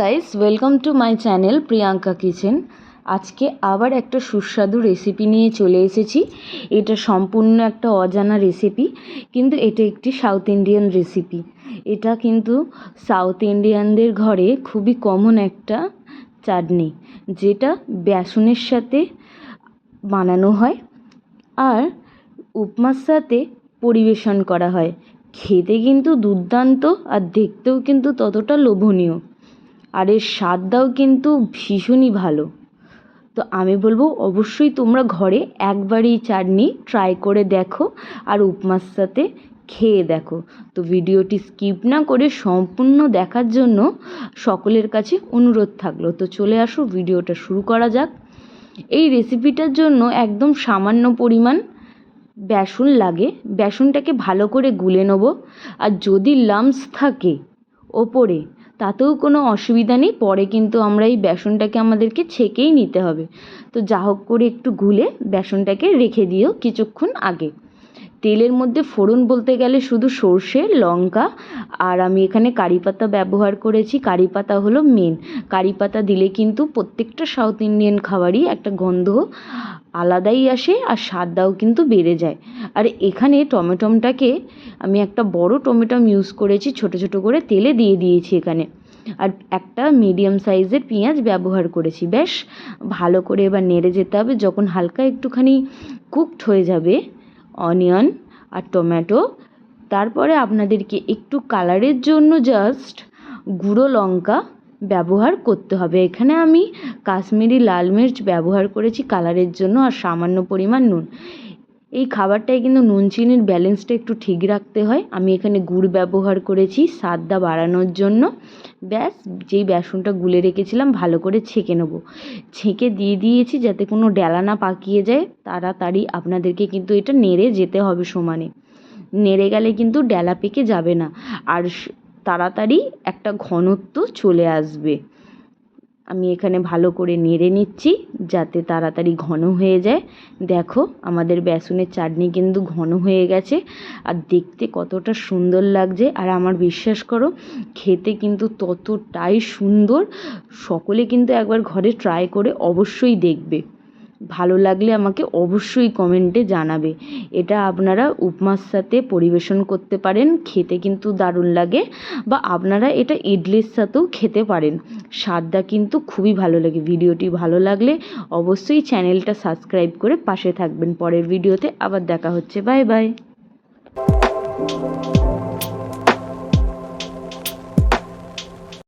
Guys welcome to my channel Priyanka kitchen আজকে আবার একটা সুস্বাদু রেসিপি নিয়ে চলে এসেছি। এটা সম্পূর্ণ একটা অজানা রেসিপি কিন্তু এটা একটি সাউথ ইন্ডিয়ান রেসিপি এটা কিন্তু সাউথ ইন্ডিয়ানদের ঘরে খুবই কমন একটা চাটনি, যেটা বেসনের সাথে বানানো হয় আর উপমার সাথে পরিবেশন করা হয়। খেতে কিন্তু দুর্দান্ত আর দেখতেও কিন্তু ততটা লোভনীয়। আর এর স্বাদটাও কিন্তু ভীষণই ভালো। তো আমি বলব, অবশ্যই তোমরা ঘরে একবার এই চাটনি ট্রাই করে দেখো আর উপমার সাথে খেয়ে দেখো। তো ভিডিওটি স্কিপ না করে সম্পূর্ণ দেখার জন্য সকলের কাছে অনুরোধ থাকল। তো চলে আসো, ভিডিওটা শুরু করা যাক। এই রেসিপিটার জন্য একদম সামান্য পরিমাণ বেসন লাগে। বেসনটাকে ভালো করে গুলে নেব। আর যদি লামস থাকে ওপরে তাতেও কোনো অসুবিধা নেই, পরে কিন্তু আমরা এই বেসনটাকে আমাদেরকে ছেঁকেই নিতে হবে। তো যা হোক করে একটু গুলে বেসনটাকে রেখে দিও কিছুক্ষণ আগে। তেলের মধ্যে ফোড়ন বলতে গেলে শুধু সর্ষে, লঙ্কা, আর আমি এখানে কারি পাতা ব্যবহার করেছি। কারি পাতা হলো মেন কারি পাতা দিলে কিন্তু প্রত্যেকটা সাউথ ইন্ডিয়ান খাবারই একটা গন্ধ আলাদাই আসে আর স্বাদটাও কিন্তু বেড়ে যায়। আর এখানে টমেটোমটাকে আমি একটা বড় টমেটোম ইউজ করেছি, ছোট ছোট করে তেলে দিয়ে দিয়েছি এখানে। আর একটা মিডিয়াম সাইজের পেঁয়াজ ব্যবহার করেছি। বেশ ভালো করে এবার নেড়ে যেতে হবে। যখন হালকা একটুখানি কুকড হয়ে যাবে অনিয়ন আর টমেটো তারপরে আপনাদেরকে একটু কালারের জন্য জাস্ট গুঁড়ো লঙ্কা ব্যবহার করতে হবে। এখানে আমি কাশ্মীরি লাল মির্চ ব্যবহার করেছি কালারের জন্য আর সামান্য পরিমাণ নুন। এই খাবারটায় কিন্তু নুন চিনির ব্যালেন্সটা একটু ঠিক রাখতে হয়। আমি এখানে গুড় ব্যবহার করেছি স্বাদটা বাড়ানোর জন্য। ব্যাস, যেই বেসনটা গুলে রেখেছিলাম ভালো করে ছেঁকে নেব। ছেঁকে দিয়ে দিয়েছি যাতে কোনো ডেলা না পাকিয়ে যায়। তাড়াতাড়ি আপনাদেরকে কিন্তু এটা নেড়ে যেতে হবে সমানে। নেড়ে গেলে কিন্তু ডেলা পেকে যাবে না। আর তাড়াতাড়ি একটা ঘনত্ব চলে আসবে। আমি এখানে ভালো করে নেড়ে নিচ্ছি যাতে তাড়াতাড়ি ঘন হয়ে যায়। দেখো, আমাদের বেসনের চাটনি কিন্তু ঘন হয়ে গেছে আর দেখতে কতটা সুন্দর লাগছে। আর আমার বিশ্বাস করো, খেতে কিন্তু ততটাই সুন্দর। সকলে কিন্তু একবার ঘরে ট্রাই করে অবশ্যই দেখবে। ভালো লাগলে আমাকে অবশ্যই কমেন্টে জানাবে। এটা আপনারা উপমার সাথে পরিবেশন করতে পারেন, খেতে কিন্তু দারুণ লাগে বা আপনারা এটা ইডলির সাথেও খেতে পারেন। স্বাদটা কিন্তু খুবই ভালো লাগে। ভিডিওটি ভালো লাগলে অবশ্যই চ্যানেলটা সাবস্ক্রাইব করে পাশে থাকবেন। পরের ভিডিওতে আবার দেখা হচ্ছে। Bye bye.